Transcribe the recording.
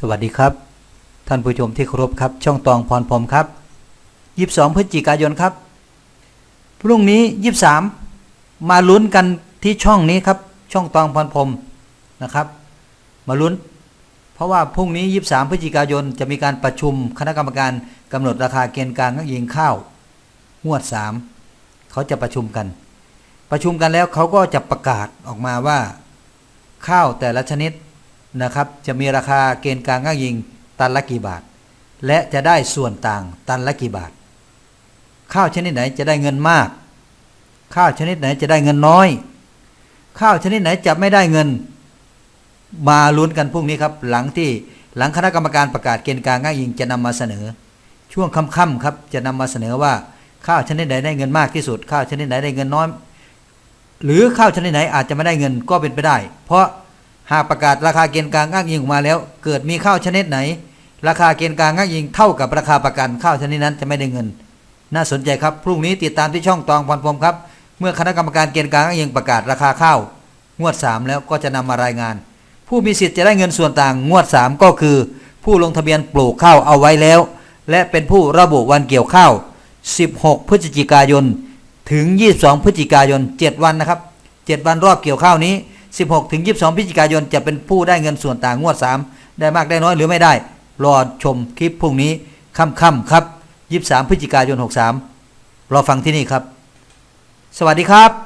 สวัสดีครับ ท่านผู้ชมที่เคารพครับ ช่องตองพรพรมครับ22พฤศจิกายนครับ พรุ่งนี้23มาลุ้นกันที่ช่องนี้ครับ ช่องตองพรพรมนะครับ มาลุ้น เพราะว่าพรุ่งนี้23พฤศจิกายนจะมีการประชุมคณะกรรมการกำหนดราคาเกณฑ์กลางนักยิงข้าวงวด3เขาจะประชุมกัน ประชุมกันแล้วเขาก็จะประกาศออกมาว่า ข้าวแต่ละชนิด นะครับ จะมีราคาเกณฑ์กลางอ้างยิงตันละกี่บาท และจะได้ส่วนต่างตันละกี่บาท ข้าวชนิดไหนจะได้เงินมาก ข้าวชนิดไหนจะได้เงินน้อย ข้าวชนิดไหนจะไม่ได้เงิน มาลุ้นกันพรุ่งนี้ครับ หลังที่หลังคณะกรรมการประกาศเกณฑ์กลางอ้างยิงจะนำมาเสนอ ช่วงค่ำๆครับจะนำมาเสนอว่าข้าวชนิดไหนได้เงินมากที่สุด ข้าวชนิดไหนได้เงินน้อย หรือข้าวชนิดไหนอาจจะไม่ได้เงินก็เป็นไปได้ เพราะ หากประกาศราคาเกณฑ์กลางอ้างอิงออกมาแล้ว เกิดมีข้าวชนิดไหน ราคาเกณฑ์กลางอ้างอิงเท่ากับราคาประกันข้าวชนิดนั้นจะไม่ได้เงิน น่าสนใจครับพรุ่งนี้ติดตามที่ช่องตองพรพรมครับ เมื่อคณะกรรมการเกณฑ์กลางอ้างอิงประกาศราคาข้าวงวด 3 แล้วก็จะนำมารายงาน ผู้มีสิทธิ์จะได้เงินส่วนต่างงวด 3 ก็คือ ผู้ลงทะเบียนปลูกข้าวเอาไว้แล้ว และเป็นผู้ระบุวันเกี่ยวข้าว 16 พฤศจิกายน ถึง 22 พฤศจิกายน 7 วันนะครับ 7 วันรอบเกี่ยวข้าวนี้ 16ถึง22พฤศจิกายนจะเป็นผู้ได้เงินส่วนต่างงวด 3 ได้มากได้น้อยหรือไม่ได้ รอชมคลิปพรุ่งนี้ค่ำๆครับ 23พฤศจิกายน 63 รอฟังที่นี่ครับ สวัสดีครับ